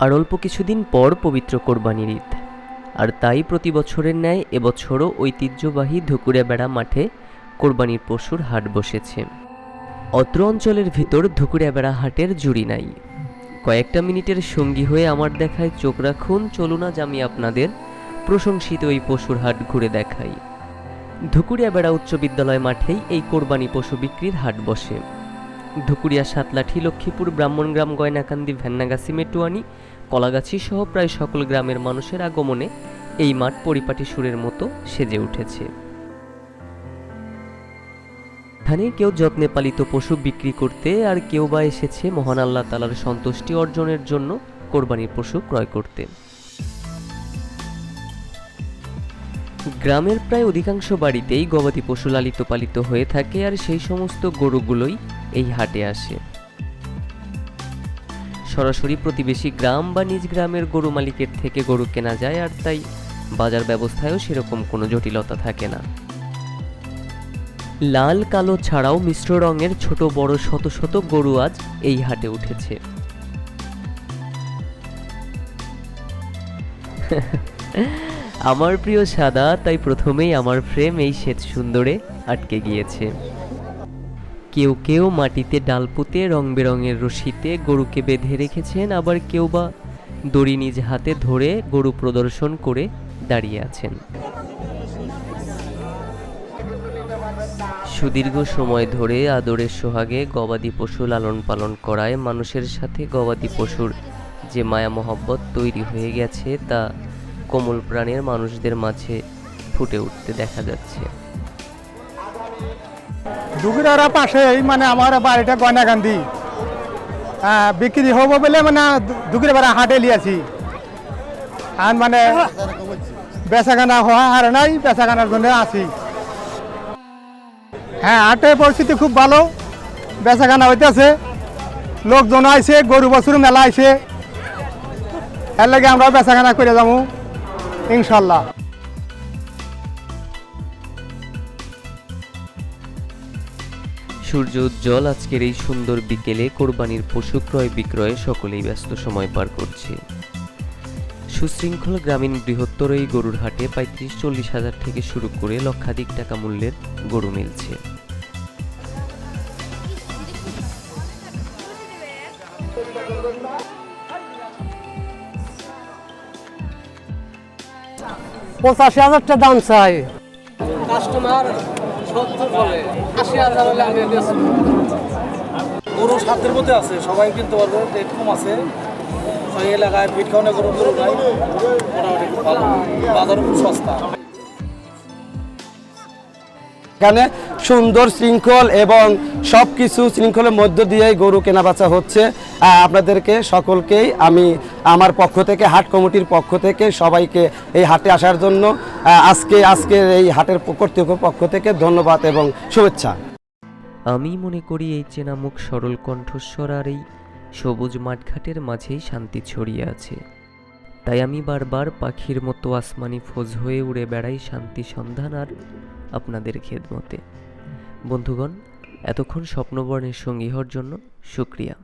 আর অল্প কিছুদিন পর পবিত্র কোরবানির ঈদ। আর তাই প্রতি বছরের ন্যায় এবছরও ঐতিহ্যবাহী ধুকুরে বেড়া মাঠে কোরবানির পশুর হাট বসেছে। অত্র অঞ্চলের ভিতর ধুকুরিয়া বেড়া হাটের জুড়ি নাই। কয়েকটা মিনিটের সঙ্গী হয়ে আমার দেখায় চোখ রাখুন, চলুন আজ আমি আপনাদের প্রশংসিত এই পশুর হাট ঘুরে দেখাই। ধুকুরিয়া বেড়া উচ্চ বিদ্যালয় মাঠেই এই কোরবানি পশু বিক্রির হাট বসে। ধুকুরিয়া সাতলাঠি, লক্ষ্মীপুর ব্রাহ্মণগ্রাম গয়নাকান্দি ভেন্নাগাছি মেটুয়ানি কলাগাছি সহ প্রায় সকল গ্রামের মানুষের আগমনে এই মাঠ পরিপাটি সুরের মতো সেজে উঠেছে। এখানে কেউ যত্নে পালিত পশু বিক্রি করতে আর কেউ বা এসেছে মহান আল্লাহ তালার সন্তুষ্টি অর্জনের জন্য কোরবানির পশু ক্রয় করতে। গ্রামের প্রায় অধিকাংশ বাড়িতেই গবাদি পশু লালিত পালিত হয়ে থাকে আর সেই সমস্ত গরুগুলোই এই হাটে আসে। সরাসরি প্রতিবেশী গ্রাম বা নিজ গ্রামের গরু মালিকের থেকে গরু কেনা যায় আর তাই বাজার ব্যবস্থায়ও সেরকম কোনো জটিলতা থাকে না। লাল কালো ছাড়াও মিশ্র রঙের ছোট বড় শত শত গরু আজ এই হাটে উঠেছে। আমার প্রিয় সাদা, তাই প্রথমেই আমার ফ্রেম এই শ্বেত সুন্দরে আটকে গিয়েছে। কেউ কেউ মাটিতে ডাল পুঁতে রং বেরঙের রশিতে গরুকে বেঁধে রেখেছেন, আবার কেউ বা দড়ি নিজ হাতে ধরে গরু প্রদর্শন করে দাঁড়িয়ে আছেন। সুদীর্ঘ সময় ধরে আদরের সোহাগে গবাদি পশু লালন পালন করায় মানুষের সাথে গবাদি পশুর যে মায়া মহব্বত তৈরি হয়ে গেছে, তা কোমল প্রাণের মানুষদের মাঝে ফুটে উঠতে দেখা যাচ্ছে। দুগুড়ার পাশে মানে আমার বাড়িটা গয়নাকান্দি হ্যাঁ বিক্রি হব বলে মানে দুগুড়ে বেড়া হাটে লিয়াছি। আর মানে বেচাখানা হওয়া আর নাই বেচাখানার জন্য আছি। হ্যাঁ হাটের পরিস্থিতি খুব ভালো বেচাখানা হইতেছে। লোকজন আইছে, গরু বছর মেলা আইছে। এর লাগে আমরা বেচাখানা করে যাব, ইনশাল্লাহ। সূর্য উজ্জ্বল আজকের এই সুন্দর বিকেলে কোরবানির পশু ক্রয় বিক্রয়ে সকলেই ব্যস্ত সময় পার করছে। সুশৃঙ্খল গ্রামীণ বৃহত্তর এই গরুর হাটে পঁয়ত্রিশ চল্লিশ হাজার থেকে শুরু করে লক্ষাধিক টাকা মূল্যের গরু মিলছে। পঁচাশি হাজারটা দাম চাই। কাস্টমার সত্তর বলে। আশি হাজার গরু সাতের মধ্যে আছে, সবাই কিনতে পারবে, রেট কম আছে। এলাকায় ফিট খাওয়ানো গরু গরু নাই মোটামুটি খুব ভালো। বাজারও খুব সস্তা। এখানে সুন্দর শৃঙ্খল এবং সব কিছু শৃঙ্খলের মধ্য দিয়েই গরু কেনা বেচা হচ্ছে আপনাদেরকে সকলকেই আমি আমার পক্ষ থেকে, হাট কমিটির পক্ষ থেকে সবাইকে এই হাটে আসার জন্য আজকে, আজকের এই হাটের কর্তৃপক্ষের পক্ষ থেকে ধন্যবাদ এবং শুভেচ্ছা। আমি মনে করি এই চেনামুখ সরল কণ্ঠস্বর আর এই সবুজ মাঠঘাটের মাঝেই শান্তি ছড়িয়ে আছে। তাই আমি বারবার পাখির মতো আসমানি ফোজ হয়ে উড়ে বেড়াই শান্তি সন্ধান আর আপনাদের খেদমতে। বন্ধুগণ এতক্ষণ স্বপ্নবর্ণের সঙ্গী হওয়ার জন্য শুক্রিয়া।